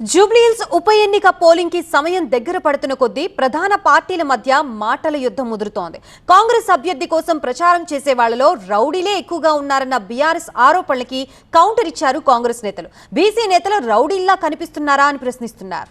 జూబ్లీహిల్స్ ఉప ఎన్నిక పోలింగ్కి సమయం దగ్గర పడుతున్న కొద్దీ ప్రధాన పార్టీల మధ్య మాటల యుద్ధం ముదురుతోంది. కాంగ్రెస్ అభ్యర్థి కోసం ప్రచారం చేసే వాళ్ళలో రౌడీలే ఎక్కువగా ఉన్నారన్న బీఆర్ఎస్ ఆరోపణలకి కౌంటర్ ఇచ్చారు కాంగ్రెస్ నేతలు. బీసీ నేతలు రౌడీల్లా కనిపిస్తున్నారా అని ప్రశ్నిస్తున్నారు.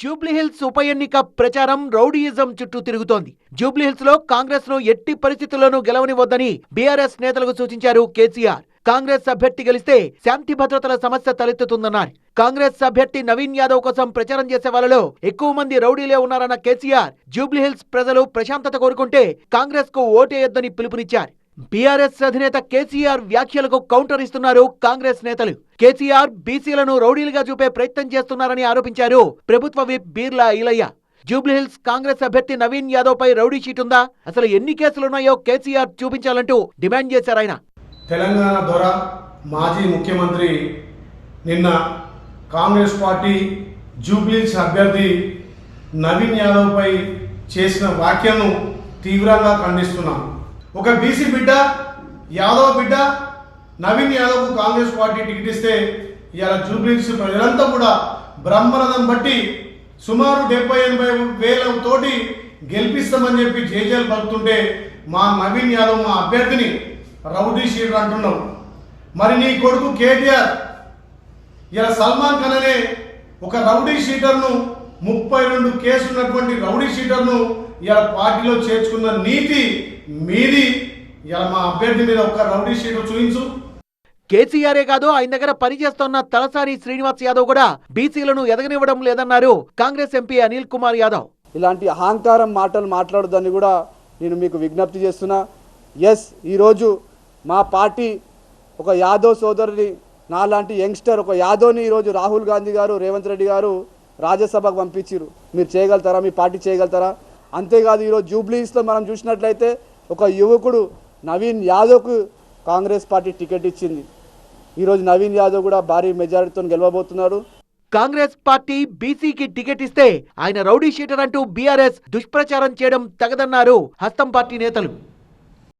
జూబ్లీహిల్స్ ఉప ఎన్నిక ప్రచారం రౌడీయిజం చుట్టూ తిరుగుతోంది. జూబ్లీహిల్స్లో కాంగ్రెస్ను ఎట్టి పరిస్థితుల్లోనూ గెలవనివద్దని బీఆర్ఎస్ నేతలకు సూచించారు కేసీఆర్. కాంగ్రెస్ అభ్యర్థి గెలిస్తే శాంతి భద్రతల సమస్య తలెత్తుతుందన్నారు. కాంగ్రెస్ అభ్యర్థి నవీన్ యాదవ్ కోసం ప్రచారం చేసే వాళ్ళలో ఎక్కువ మంది రౌడీలే ఉన్నారన్న కేసీఆర్ జూబ్లీహిల్స్ ప్రజలు ప్రశాంతత కోరుకుంటే కాంగ్రెస్కు ఓటేయొద్దని పిలుపునిచ్చారు. బీఆర్ఎస్ అధినేత కేసీఆర్ వ్యాఖ్యలకు కౌంటర్ ఇస్తున్నారు కాంగ్రెస్ నేతలు. కేసీఆర్ బీసీలను రౌడీలుగా చూపే ప్రయత్నం చేస్తున్నారని ఆరోపించారు ప్రభుత్వ విప్ బీర్లా ఇలయ్య. జూబ్లీహిల్స్ కాంగ్రెస్ అభ్యర్థి నవీన్ యాదవ్ పై రౌడీ షీట్ ఉందా? అసలు ఎన్ని కేసులున్నాయో కేసీఆర్ చూపించాలంటూ డిమాండ్ చేశారు ఆయన. తెలంగాణ ద్వారా మాజీ ముఖ్యమంత్రి నిన్న కాంగ్రెస్ పార్టీ జూబ్లీస్ అభ్యర్థి నవీన్ యాదవ్పై చేసిన వ్యాఖ్యను తీవ్రంగా ఖండిస్తున్నాం. ఒక బీసీ బిడ్డ యాదవ్ బిడ్డ నవీన్ యాదవ్కు కాంగ్రెస్ పార్టీ టికెట్ ఇస్తే ఇలా జూబ్లీస్ ప్రజలంతా కూడా బ్రహ్మరథం బట్టి సుమారు డెబ్బై ఎనభై వేల తోటి గెలిపిస్తామని చెప్పి జేజేలు పలుకుతుంటే మా నవీన్ యాదవ్ మా అభ్యర్థిని రౌడీ షీటర్ అంటున్నాం. మరి నీ కొడుకు కేటీఆర్ ఇలా సల్మాన్ ఖాన్ అనే ఒక రౌడీ షీటర్ను ముప్పై రెండు కేసు ఉన్నటువంటి రౌడీ షీటర్ను ఇలా పార్టీలో చేర్చుకున్న నీతి మీది. ఇలా మా అభ్యర్థి మీద ఒక్క రౌడీ షీటర్ చూపించు. కేసీఆరే కాదు ఆయన దగ్గర పనిచేస్తున్న తలసాని శ్రీనివాస్ యాదవ్ కూడా బీసీలను ఎదగనివ్వడం లేదన్నారు కాంగ్రెస్ ఎంపీ అనిల్ కుమార్ యాదవ్. ఇలాంటి అహంకారం మాటలు మాట్లాడొద్దని కూడా నేను మీకు విజ్ఞప్తి చేస్తున్నా. ఎస్ ఈరోజు మా పార్టీ ఒక యాదవ్ సోదరుని నాలాంటి యంగ్స్టర్ ఒక యాదవ్ని ఈరోజు రాహుల్ గాంధీ గారు రేవంత్ రెడ్డి గారు రాజ్యసభకు పంపించారు మీరు చేయగలుగుతారా? మీ పార్టీ చేయగలుగుతారా? అంతేకాదు ఈరోజు జూబ్లీస్లో మనం చూసినట్లయితే ఒక యువకుడు నవీన్ యాదవ్కు కాంగ్రెస్ పార్టీ టికెట్ ఇచ్చింది. ఈరోజు నవీన్ యాదవ్ కూడా భారీ మెజారిటీతో గెలవబోతున్నాడు కాంగ్రెస్ పార్టీ బీసీకి టికెట్ ఇస్తే ఆయన రౌడీ షీటర్ అంటూ బీఆర్ఎస్ దుష్ప్రచారం చేయడం తగదన్నారు హస్తం పార్టీ నేతలు.